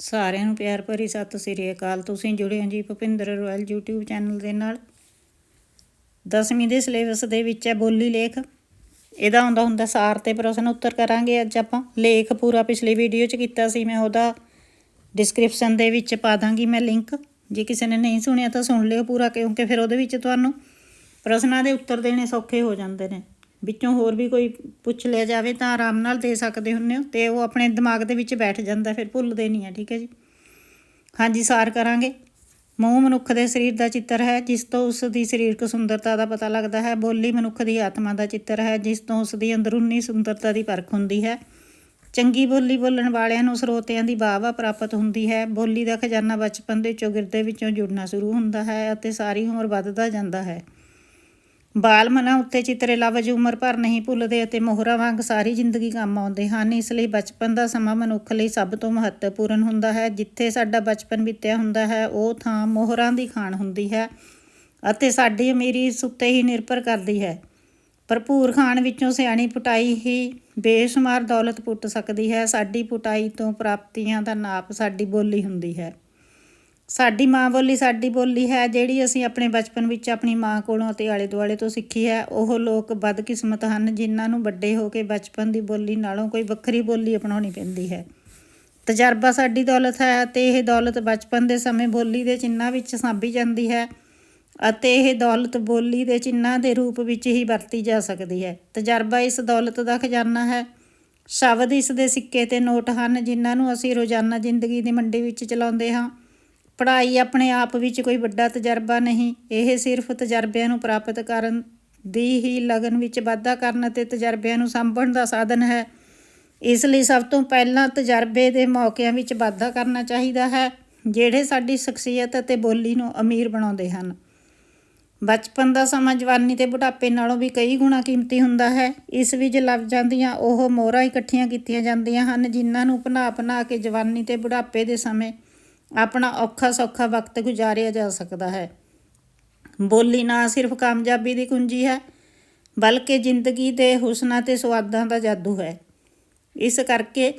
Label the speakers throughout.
Speaker 1: ਸਾਰਿਆਂ ਨੂੰ ਪਿਆਰ ਭਰੀ ਸਤਿ ਸ੍ਰੀ ਅਕਾਲ। ਤੁਸੀਂ ਜੁੜੇ ਹੋ ਜੀ ਭੁਪਿੰਦਰ ਰੋਇਲ YouTube ਚੈਨਲ ਦੇ ਨਾਲ। ਦਸਵੀਂ ਦੇ ਸਿਲੇਬਸ ਦੇ ਵਿੱਚ ਹੈ ਬੋਲੀ ਲੇਖ। ਇਹਦਾ ਆਉਂਦਾ ਹੁੰਦਾ ਸਾਰ ਤੇ ਪ੍ਰਸ਼ਨ ਉੱਤਰ ਕਰਾਂਗੇ ਅੱਜ ਆਪਾਂ। ਲੇਖ ਪੂਰਾ ਪਿਛਲੀ ਵੀਡੀਓ 'ਚ ਕੀਤਾ ਸੀ, ਮੈਂ ਉਹਦਾ ਡਿਸਕ੍ਰਿਪਸ਼ਨ ਦੇ ਵਿੱਚ ਪਾ ਦਾਂਗੀ ਮੈਂ ਲਿੰਕ ਜੇ ਕਿਸੇ ਨੇ ਨਹੀਂ ਸੁਣਿਆ ਤਾਂ ਸੁਣ ਲਿਓ ਪੂਰਾ, ਕਿਉਂਕਿ ਫਿਰ ਉਹਦੇ ਵਿੱਚ ਤੁਹਾਨੂੰ ਪ੍ਰਸ਼ਨਾਂ ਦੇ ਉੱਤਰ ਦੇਣੇ ਸੌਖੇ ਹੋ ਜਾਂਦੇ ਨੇ। ਵਿੱਚੋਂ ਹੋਰ ਵੀ ਕੋਈ ਪੁੱਛ ਲਿਆ ਜਾਵੇ ਤਾਂ ਆਰਾਮ ਨਾਲ ਦੇ ਸਕਦੇ ਹੁੰਦੇ ਹੋ ਤੇ ਉਹ ਆਪਣੇ ਦਿਮਾਗ ਦੇ ਵਿੱਚ ਬੈਠ ਜਾਂਦਾ, ਫਿਰ ਭੁੱਲਦੇ ਨਹੀਂ ਆ, ਠੀਕ ਹੈ ਜੀ? ਹਾਂਜੀ, ਸਾਰ ਕਰਾਂਗੇ। ਮੂੰਹ ਮਨੁੱਖ ਦੇ ਸਰੀਰ ਦਾ ਚਿੱਤਰ ਹੈ, ਜਿਸ ਤੋਂ ਉਸ ਦੀ ਸਰੀਰਕ ਸੁੰਦਰਤਾ ਦਾ ਪਤਾ ਲੱਗਦਾ ਹੈ। ਬੋਲੀ ਮਨੁੱਖ ਦੀ ਆਤਮਾ ਦਾ ਚਿੱਤਰ ਹੈ, ਜਿਸ ਤੋਂ ਉਸ ਦੀ ਅੰਦਰੂਨੀ ਸੁੰਦਰਤਾ ਦੀ ਪਰਖ ਹੁੰਦੀ ਹੈ। ਚੰਗੀ ਬੋਲੀ ਬੋਲਣ ਵਾਲਿਆਂ ਨੂੰ ਸਰੋਤਿਆਂ ਦੀ ਵਾਹ-ਵਾਹ ਪ੍ਰਾਪਤ ਹੁੰਦੀ ਹੈ। ਬੋਲੀ ਦਾ ਖਜ਼ਾਨਾ ਬਚਪਨ ਦੇ ਚੌਗਿਰਦੇ ਵਿੱਚੋਂ ਜੁੜਨਾ ਸ਼ੁਰੂ ਹੁੰਦਾ ਹੈ ਅਤੇ ਸਾਰੀ ਉਮਰ ਵੱਧਦਾ ਜਾਂਦਾ ਹੈ। ਬਾਲ ਮਨਾਂ ਉੱਤੇ ਚਿੱਤਰੇ ਲਫ਼ਜ਼ ਉਮਰ ਭਰ ਨਹੀਂ ਭੁੱਲਦੇ ਅਤੇ ਮੋਹਰਾਂ ਵਾਂਗ ਸਾਰੀ ਜ਼ਿੰਦਗੀ ਕੰਮ ਆਉਂਦੇ ਹਨ। ਇਸ ਲਈ ਬਚਪਨ ਦਾ ਸਮਾਂ ਮਨੁੱਖ ਲਈ ਸਭ ਤੋਂ ਮਹੱਤਵਪੂਰਨ ਹੁੰਦਾ ਹੈ। ਜਿੱਥੇ ਸਾਡਾ ਬਚਪਨ ਬੀਤਿਆ ਹੁੰਦਾ ਹੈ, ਉਹ ਥਾਂ ਮੋਹਰਾਂ ਦੀ ਖਾਣ ਹੁੰਦੀ ਹੈ ਅਤੇ ਸਾਡੀ ਅਮੀਰੀ ਇਸ ਉੱਤੇ ਹੀ ਨਿਰਭਰ ਕਰਦੀ ਹੈ। ਭਰਪੂਰ ਖਾਣ ਵਿੱਚੋਂ ਸਿਆਣੀ ਪੁਟਾਈ ਹੀ ਬੇਸ਼ੁਮਾਰ ਦੌਲਤ ਪੁੱਟ ਸਕਦੀ ਹੈ। ਸਾਡੀ ਪੁਟਾਈ ਤੋਂ ਪ੍ਰਾਪਤੀਆਂ ਦਾ ਨਾਪ ਸਾਡੀ ਬੋਲੀ ਹੁੰਦੀ ਹੈ। ਸਾਡੀ ਮਾਂ ਬੋਲੀ ਸਾਡੀ ਬੋਲੀ ਹੈ, ਜਿਹੜੀ ਅਸੀਂ ਆਪਣੇ ਬਚਪਨ ਵਿੱਚ ਆਪਣੀ ਮਾਂ ਕੋਲੋਂ ਅਤੇ ਆਲੇ ਦੁਆਲੇ ਤੋਂ ਸਿੱਖੀ ਹੈ, ਉਹ ਲੋਕ ਬਦਕਿਸਮਤ ਹਨ, ਜਿਨ੍ਹਾਂ ਨੂੰ ਵੱਡੇ ਹੋ ਕੇ ਬਚਪਨ ਦੀ ਬੋਲੀ ਨਾਲੋਂ ਕੋਈ ਵੱਖਰੀ ਬੋਲੀ ਅਪਣਾਉਣੀ ਪੈਂਦੀ ਹੈ। ਤਜਰਬਾ ਸਾਡੀ ਦੌਲਤ ਹੈ ਅਤੇ ਇਹ ਦੌਲਤ ਬਚਪਨ ਦੇ ਸਮੇਂ ਬੋਲੀ ਦੇ ਚਿੰਨ੍ਹਾਂ ਵਿੱਚ ਸਾਂਭੀ ਜਾਂਦੀ ਹੈ ਅਤੇ ਇਹ ਦੌਲਤ ਬੋਲੀ ਦੇ ਚਿੰਨ੍ਹਾਂ ਦੇ ਰੂਪ ਵਿੱਚ ਹੀ ਵਰਤੀ ਜਾ ਸਕਦੀ ਹੈ। ਤਜਰਬਾ ਇਸ ਦੌਲਤ ਦਾ ਖਜ਼ਾਨਾ ਹੈ। ਸ਼ਬਦ ਇਸ ਦੇ ਸਿੱਕੇ ਤੇ ਨੋਟ ਹਨ, ਜਿਨ੍ਹਾਂ ਨੂੰ ਅਸੀਂ ਰੋਜ਼ਾਨਾ ਜ਼ਿੰਦਗੀ ਦੀ ਮੰਡੀ ਵਿੱਚ ਚਲਾਉਂਦੇ ਹਾਂ। ਪੜ੍ਹਾਈ ਆਪਣੇ ਆਪ ਵਿੱਚ ਕੋਈ ਵੱਡਾ ਤਜਰਬਾ ਨਹੀਂ, ਇਹ ਸਿਰਫ ਤਜਰਬਿਆਂ ਨੂੰ ਪ੍ਰਾਪਤ ਕਰਨ ਦੀ ਹੀ ਲਗਨ ਵਿੱਚ ਵਾਧਾ ਕਰਨ ਅਤੇ ਤਜਰਬਿਆਂ ਨੂੰ ਸੰਭਣ ਦਾ ਸਾਧਨ ਹੈ। ਇਸ ਲਈ ਸਭ ਤੋਂ ਪਹਿਲਾਂ ਤਜਰਬੇ ਦੇ ਮੌਕਿਆਂ ਵਿੱਚ ਵਾਧਾ ਕਰਨਾ ਚਾਹੀਦਾ ਹੈ, ਜਿਹੜੇ ਸਾਡੀ ਸ਼ਖਸੀਅਤ ਅਤੇ ਬੋਲੀ ਨੂੰ ਅਮੀਰ ਬਣਾਉਂਦੇ ਹਨ। ਬਚਪਨ ਦਾ ਸਮਾਂ ਜਵਾਨੀ ਤੇ ਬੁਢਾਪੇ ਨਾਲੋਂ ਵੀ ਕਈ ਗੁਣਾ ਕੀਮਤੀ ਹੁੰਦਾ ਹੈ। ਇਸ ਵਿੱਚ ਲੱਭ ਜਾਂਦੀਆਂ ਉਹ ਮੋਹਰਾਂ ਇਕੱਠੀਆਂ ਕੀਤੀਆਂ ਜਾਂਦੀਆਂ ਹਨ, ਜਿਨ੍ਹਾਂ ਨੂੰ ਭਨਾ ਭਨਾ ਕੇ ਜਵਾਨੀ ਤੇ ਬੁਢਾਪੇ ਦੇ ਸਮੇਂ ਆਪਣਾ ਔਖਾ ਸੌਖਾ ਵਕਤ ਗੁਜ਼ਾਰਿਆ ਜਾ ਸਕਦਾ ਹੈ। ਬੋਲੀ ਨਾ ਸਿਰਫ ਕਾਮਯਾਬੀ ਦੀ ਕੁੰਜੀ ਹੈ, ਬਲਕਿ ਜ਼ਿੰਦਗੀ ਦੇ ਹੁਸਨਾਂ ਤੇ ਸਵਾਦਾਂ ਦਾ ਜਾਦੂ ਹੈ। ਇਸ ਕਰਕੇ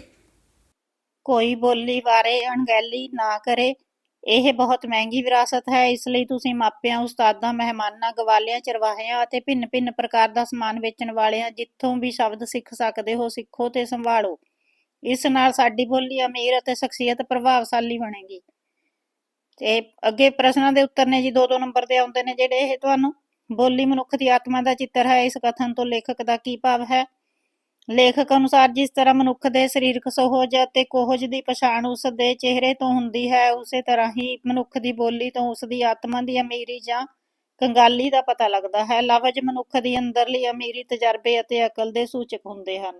Speaker 1: ਕੋਈ ਬੋਲੀ ਬਾਰੇ ਅਣਗਹਿਲੀ ਨਾ ਕਰੇ। ਇਹ ਬਹੁਤ ਮਹਿੰਗੀ ਵਿਰਾਸਤ ਹੈ, ਇਸ ਲਈ ਤੁਸੀਂ ਮਾਪਿਆਂ, ਉਸਤਾਦਾਂ, ਮਹਿਮਾਨਾਂ, ਗਵਾਲਿਆਂ, ਚਰਵਾਹਿਆਂ ਅਤੇ ਭਿੰਨ-ਭਿੰਨ ਪ੍ਰਕਾਰ ਦਾ ਸਮਾਨ ਵੇਚਣ ਵਾਲਿਆਂ ਜਿੱਥੋਂ ਵੀ ਸ਼ਬਦ ਸਿੱਖ ਸਕਦੇ ਹੋ, ਸਿੱਖੋ ਤੇ ਸੰਭਾਲੋ। ਇਸ ਨਾਲ ਸਾਡੀ ਬੋਲੀ ਅਮੀਰ ਅਤੇ ਸ਼ਖਸੀਅਤ ਪ੍ਰਭਾਵਸ਼ਾਲੀ ਬਣੇਗੀ। ਤੇ ਅੱਗੇ ਪ੍ਰਸ਼ਨਾਂ ਦੇ ਉੱਤਰ ਨੇ ਜੀ ਦੋ ਦੋ ਨੰਬਰ ਦੇ ਆਉਂਦੇ ਨੇ, ਜਿਹੜੇ ਇਹ ਤੁਹਾਨੂੰ ਬੋਲੀ ਮਨੁੱਖ ਦੀ ਆਤਮਾ ਦਾ ਚਿੱਤਰ ਹੈ। ਇਸ ਕਥਨ ਤੋਂ ਲੇਖਕ ਦਾ ਕੀ ਭਾਵ ਹੈ? ਲੇਖਕ ਅਨੁਸਾਰ ਜਿਸ ਤਰ੍ਹਾਂ ਮਨੁੱਖ ਦੇ ਸਰੀਰਕ ਸੋਹਜ ਅਤੇ ਕੋਹਜ ਦੀ ਪਛਾਣ ਉਸ ਦੇ ਚਿਹਰੇ ਤੋਂ ਹੁੰਦੀ ਹੈ, ਉਸੇ ਤਰ੍ਹਾਂ ਹੀ ਮਨੁੱਖ ਦੀ ਬੋਲੀ ਤੋਂ ਉਸ ਦੀ ਆਤਮਾ ਦੀ ਅਮੀਰੀ ਜਾਂ ਕੰਗਾਲੀ ਦਾ ਪਤਾ ਲੱਗਦਾ ਹੈ। ਲਫ਼ਜ਼ ਮਨੁੱਖ ਦੀ ਅੰਦਰਲੀ ਅਮੀਰੀ ਤਜਰਬੇ ਅਤੇ ਅਕਲ ਦੇ ਸੂਚਕ ਹੁੰਦੇ ਹਨ।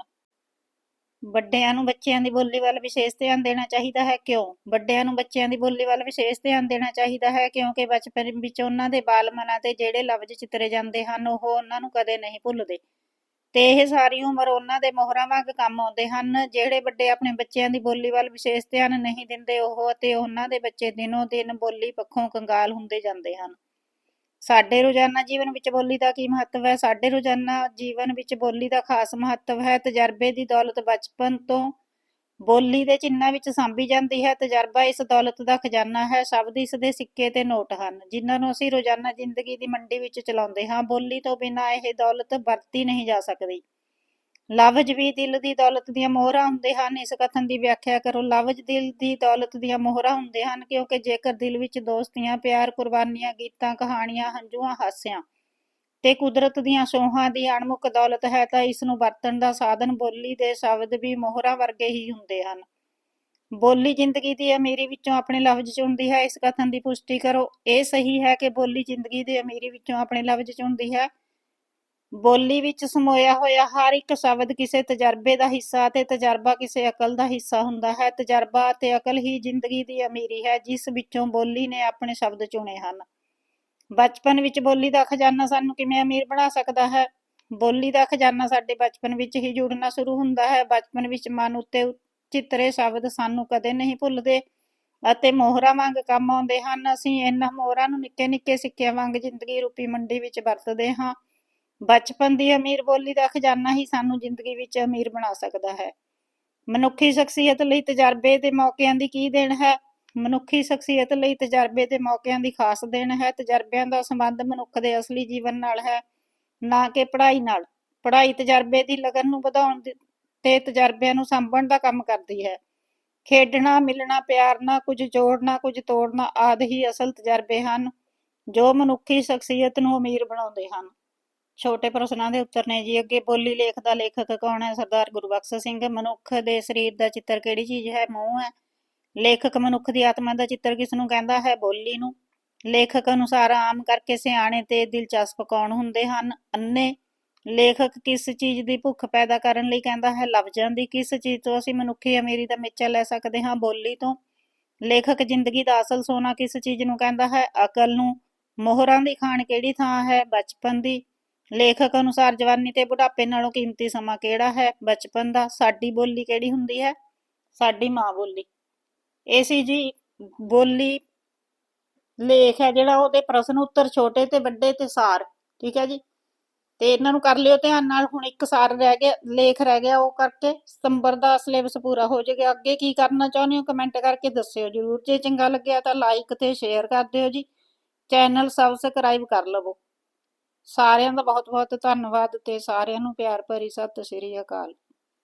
Speaker 1: ਵੱਡਿਆਂ ਨੂੰ ਬੱਚਿਆਂ ਦੀ ਬੋਲੀ ਵੱਲ ਵਿਸ਼ੇਸ਼ ਧਿਆਨ ਦੇਣਾ ਚਾਹੀਦਾ ਹੈ, ਕਿਉਂ? ਵੱਡਿਆਂ ਨੂੰ ਬੱਚਿਆਂ ਦੀ ਬੋਲੀ ਵੱਲ ਵਿਸ਼ੇਸ਼ ਧਿਆਨ ਦੇਣਾ ਚਾਹੀਦਾ ਹੈ, ਕਿਉਂਕਿ ਬਚਪਨ ਵਿੱਚ ਉਹਨਾਂ ਦੇ ਬਾਲ ਮਨਾਂ ਤੇ ਜਿਹੜੇ ਲਫ਼ਜ਼ ਚਿਤਰੇ ਜਾਂਦੇ ਹਨ, ਉਹ ਉਹਨਾਂ ਨੂੰ ਕਦੇ ਨਹੀਂ ਭੁੱਲਦੇ। ਤੇ ਇਹ ਸਾਰੀ ਉਮਰ ਉਹਨਾਂ ਦੇ ਮੋਹਰਾਂ ਵਾਂਗ ਕੰਮ ਆਉਂਦੇ ਹਨ, ਜਿਹੜੇ ਵੱਡੇ ਆਪਣੇ ਬੱਚਿਆਂ ਦੀ ਬੋਲੀ ਵੱਲ ਵਿਸ਼ੇਸ਼ ਧਿਆਨ ਨਹੀਂ ਦਿੰਦੇ, ਉਹ ਅਤੇ ਉਹਨਾਂ ਦੇ ਬੱਚੇ ਦਿਨੋਂ ਦਿਨ ਬੋਲੀ ਪੱਖੋਂ ਕੰਗਾਲ ਹੁੰਦੇ ਜਾਂਦੇ ਹਨ। ਸਾਡੇ ਰੋਜ਼ਾਨਾ ਜੀਵਨ ਵਿੱਚ ਬੋਲੀ ਦਾ ਕੀ ਮਹੱਤਵ ਹੈ? ਸਾਡੇ ਰੋਜ਼ਾਨਾ ਜੀਵਨ ਵਿੱਚ ਬੋਲੀ ਦਾ ਖਾਸ ਮਹੱਤਵ ਹੈ। ਤਜਰਬੇ ਦੀ ਦੌਲਤ ਬਚਪਨ ਤੋਂ ਬੋਲੀ ਦੇ ਚਿੰਨ੍ਹਾਂ ਵਿੱਚ ਸਾਂਭੀ ਜਾਂਦੀ ਹੈ। ਤਜਰਬਾ ਇਸ ਦੌਲਤ ਦਾ ਖਜ਼ਾਨਾ ਹੈ। ਸ਼ਬਦ ਇਸ ਦੇ ਸਿੱਕੇ ਤੇ ਨੋਟ ਹਨ, ਜਿਨ੍ਹਾਂ ਨੂੰ ਅਸੀਂ ਰੋਜ਼ਾਨਾ ਜ਼ਿੰਦਗੀ ਦੀ ਮੰਡੀ ਵਿੱਚ ਚਲਾਉਂਦੇ ਹਾਂ। ਬੋਲੀ ਤੋਂ ਬਿਨਾਂ ਇਹ ਦੌਲਤ ਵਰਤੀ ਨਹੀਂ ਜਾ ਸਕਦੀ। ਲਫ਼ਜ਼ ਵੀ ਦਿਲ ਦੀ ਦੌਲਤ ਦੀਆਂ ਮੋਹਰਾਂ ਹੁੰਦੇ ਹਨ। ਇਸ ਕਥਨ ਦੀ ਵਿਆਖਿਆ ਕਰੋ। ਲਫ਼ਜ਼ ਦਿਲ ਦੀ ਦੌਲਤ ਦੀਆਂ ਮੋਹਰਾਂ ਹੁੰਦੇ ਹਨ ਕਿਉਂਕਿ ਜੇਕਰ ਦਿਲ ਵਿੱਚ ਦੋਸਤੀਆਂ, ਪਿਆਰ, ਕੁਰਬਾਨੀਆਂ, ਗੀਤਾਂ, ਕਹਾਣੀਆਂ, ਹੰਝੂਆਂ, ਹਾਸਿਆਂ ਤੇ ਕੁਦਰਤ ਦੀਆਂ ਸੋਹਾਂ ਦੀ ਅਣਮੁੱਕ ਦੌਲਤ ਹੈ ਤਾਂ ਇਸ ਨੂੰ ਵਰਤਣ ਦਾ ਸਾਧਨ ਬੋਲੀ ਦੇ ਸ਼ਬਦ ਵੀ ਮੋਹਰਾਂ ਵਰਗੇ ਹੀ ਹੁੰਦੇ ਹਨ। ਬੋਲੀ ਜ਼ਿੰਦਗੀ ਦੀ ਅਮੀਰੀ ਵਿੱਚੋਂ ਆਪਣੇ ਲਫ਼ਜ਼ ਚੁਣਦੀ ਹੈ। ਇਸ ਕਥਨ ਦੀ ਪੁਸ਼ਟੀ ਕਰੋ। ਇਹ ਸਹੀ ਹੈ ਕਿ ਬੋਲੀ ਜ਼ਿੰਦਗੀ ਦੀ ਅਮੀਰੀ ਵਿੱਚੋਂ ਆਪਣੇ ਲਫ਼ਜ਼ ਚੁਣਦੀ ਹੈ। ਬੋਲੀ ਵਿੱਚ ਸਮੋਇਆ ਹੋਇਆ ਹਰ ਇੱਕ ਸ਼ਬਦ ਕਿਸੇ ਤਜਰਬੇ ਦਾ ਹਿੱਸਾ ਤੇ ਤਜਰਬਾ ਕਿਸੇ ਅਕਲ ਦਾ ਹਿੱਸਾ ਹੁੰਦਾ ਹੈ। ਤਜਰਬਾ ਅਤੇ ਅਕਲ ਹੀ ਜ਼ਿੰਦਗੀ ਦੀ ਅਮੀਰੀ ਹੈ, ਜਿਸ ਵਿੱਚੋਂ ਬੋਲੀ ਨੇ ਆਪਣੇ ਸ਼ਬਦ ਚੁਣੇ ਹਨ। ਬਚਪਨ ਵਿੱਚ ਬੋਲੀ ਦਾ ਖਜ਼ਾਨਾ ਸਾਨੂੰ ਕਿਵੇਂ ਅਮੀਰ ਬਣਾ ਸਕਦਾ ਹੈ? ਬੋਲੀ ਦਾ ਖਜ਼ਾਨਾ ਸਾਡੇ ਬਚਪਨ ਵਿੱਚ ਹੀ ਜੁੜਨਾ ਸ਼ੁਰੂ ਹੁੰਦਾ ਹੈ। ਬਚਪਨ ਵਿੱਚ ਮਨ ਉੱਤੇ ਚਿੱਤਰੇ ਸ਼ਬਦ ਸਾਨੂੰ ਕਦੇ ਨਹੀਂ ਭੁੱਲਦੇ ਅਤੇ ਮੋਹਰਾਂ ਵਾਂਗ ਕੰਮ ਆਉਂਦੇ ਹਨ। ਅਸੀਂ ਇਹਨਾਂ ਮੋਹਰਾਂ ਨੂੰ ਨਿੱਕੇ ਨਿੱਕੇ ਸਿੱਕਿਆਂ ਵਾਂਗ ਜ਼ਿੰਦਗੀ ਰੂਪੀ ਮੰਡੀ ਵਿੱਚ ਵਰਤਦੇ ਹਾਂ। ਬਚਪਨ ਦੀ ਅਮੀਰ ਬੋਲੀ ਦਾ ਖਜ਼ਾਨਾ ਹੀ ਸਾਨੂੰ ਜ਼ਿੰਦਗੀ ਵਿੱਚ ਅਮੀਰ ਬਣਾ ਸਕਦਾ ਹੈ। ਮਨੁੱਖੀ ਸ਼ਖਸੀਅਤ ਲਈ ਤਜਰਬੇ ਤੇ ਮੌਕਿਆਂ ਦੀ ਕੀ ਦੇਣ ਹੈ? ਮਨੁੱਖੀ ਸ਼ਖਸੀਅਤ ਲਈ ਤਜਰਬੇ ਤੇ ਮੌਕਿਆਂ ਦੀ ਖਾਸ ਦੇਣ ਹੈ। ਤਜਰਬਿਆਂ ਦਾ ਸੰਬੰਧ ਮਨੁੱਖ ਦੇ ਅਸਲੀ ਜੀਵਨ ਨਾਲ ਹੈ, ਨਾ ਕਿ ਪੜ੍ਹਾਈ ਨਾਲ। ਪੜ੍ਹਾਈ ਤਜਰਬੇ ਦੀ ਲਗਨ ਨੂੰ ਵਧਾਉਣ ਤੇ ਤਜਰਬਿਆਂ ਨੂੰ ਸਾਂਭਣ ਦਾ ਕੰਮ ਕਰਦੀ ਹੈ। ਖੇਡਣਾ, ਮਿਲਣਾ, ਪਿਆਰਨਾ, ਕੁਝ ਜੋੜਨਾ, ਕੁਝ ਤੋੜਨਾ ਆਦਿ ਹੀ ਅਸਲ ਤਜਰਬੇ ਹਨ, ਜੋ ਮਨੁੱਖੀ ਸ਼ਖਸੀਅਤ ਨੂੰ ਅਮੀਰ ਬਣਾਉਂਦੇ ਹਨ। ਛੋਟੇ ਪ੍ਰਸ਼ਨਾਂ ਦੇ ਉੱਤਰ ਨੇ ਜੀ, ਅੱਗੇ ਬੋਲੀ ਲੇਖ ਦਾ ਲੇਖਕ ਕੌਣ ਹੈ? ਸਰਦਾਰ ਗੁਰਬਖਸ਼ ਸਿੰਘ, ਮਨੁੱਖ ਦੇ ਸਰੀਰ ਦਾ ਚਿੱਤਰ ਕਿਹੜੀ ਚੀਜ਼ ਹੈ? ਮੂੰਹ ਹੈ। ਲੇਖਕ ਮਨੁੱਖ ਦੀ ਆਤਮਾ ਦਾ ਚਿੱਤਰ ਕਿਸ ਨੂੰ ਕਹਿੰਦਾ ਹੈ? ਬੋਲੀ ਨੂੰ। ਲੇਖਕ ਅਨੁਸਾਰ ਆਮ ਕਰਕੇ ਸਿਆਣੇ ਤੇ ਦਿਲਚਸਪ ਕੌਣ ਹੁੰਦੇ ਹਨ? ਅੰਨੇ ਲੇਖਕ ਕਿਸ ਚੀਜ਼ ਦੀ ਭੁੱਖ ਪੈਦਾ ਕਰਨ ਲਈ ਕਹਿੰਦਾ ਹੈ? ਲਫ਼ਜ਼ਾਂ ਦੀ ਕਿਸ ਚੀਜ਼ ਤੋਂ ਅਸੀਂ ਮਨੁੱਖੀ ਅਮੀਰੀ ਦਾ ਮੇਚਾ ਲੈ ਸਕਦੇ ਹਾਂ? ਬੋਲੀ ਤੋਂ। ਲੇਖਕ ਜ਼ਿੰਦਗੀ ਦਾ ਅਸਲ ਸੋਨਾ ਕਿਸ ਚੀਜ਼ ਨੂੰ ਕਹਿੰਦਾ ਹੈ? ਅਕਲ ਨੂੰ। ਮੋਹਰਾਂ ਦੀ ਖਾਣ ਕਿਹੜੀ ਥਾਂ ਹੈ? ਬਚਪਨ ਦੀ। ਲੇਖਕ ਅਨੁਸਾਰ ਜਵਾਨੀ ਤੇ ਬੁਢਾਪੇ ਨਾਲੋਂ ਕੀਮਤੀ ਸਮਾਂ ਕਿਹੜਾ ਹੈ? ਬਚਪਨ ਦਾ। ਸਾਡੀ ਬੋਲੀ ਕਿਹੜੀ ਹੁੰਦੀ ਹੈ? ਸਾਡੀ ਮਾਂ ਬੋਲੀ। ਇਹ ਸੀ ਜੀ ਬੋਲੀ ਲੇਖ ਹੈ ਜਿਹੜਾ ਉਹਦੇ ਪ੍ਰਸ਼ਨ ਉੱਤਰ ਛੋਟੇ ਤੇ ਵੱਡੇ ਤੇ ਸਾਰ। ਠੀਕ ਹੈ ਜੀ? ਤੇ ਇਹਨਾਂ ਨੂੰ ਕਰ ਲਿਓ ਧਿਆਨ ਨਾਲ। ਹੁਣ ਇੱਕ ਸਾਰ ਰਹਿ ਗਿਆ, ਲੇਖ ਰਹਿ ਗਿਆ ਉਹ ਕਰਕੇ। ਸਤੰਬਰ ਦਾ ਸਿਲੇਬਸ ਪੂਰਾ ਹੋ ਜਾਏਗਾ। ਅੱਗੇ ਕੀ ਕਰਨਾ ਚਾਹੁੰਦੇ ਹੋ? ਕਮੈਂਟ ਕਰਕੇ ਦੱਸਿਓ ਜਰੂਰ। ਜੇ ਚੰਗਾ ਲੱਗਿਆ ਤਾਂ ਲਾਈਕ ਤੇ ਸ਼ੇਅਰ ਕਰ ਦਿਓ ਜੀ। ਚੈਨਲ ਸਬਸਕ੍ਰਾਈਬ ਕਰ ਲਵੋ। ਸਾਰਿਆਂ ਦਾ ਬਹੁਤ ਬਹੁਤ ਧੰਨਵਾਦ ਤੇ ਸਾਰਿਆਂ ਨੂੰ ਪਿਆਰ ਭਰੀ ਸਤਿ ਸ਼੍ਰੀ ਅਕਾਲ।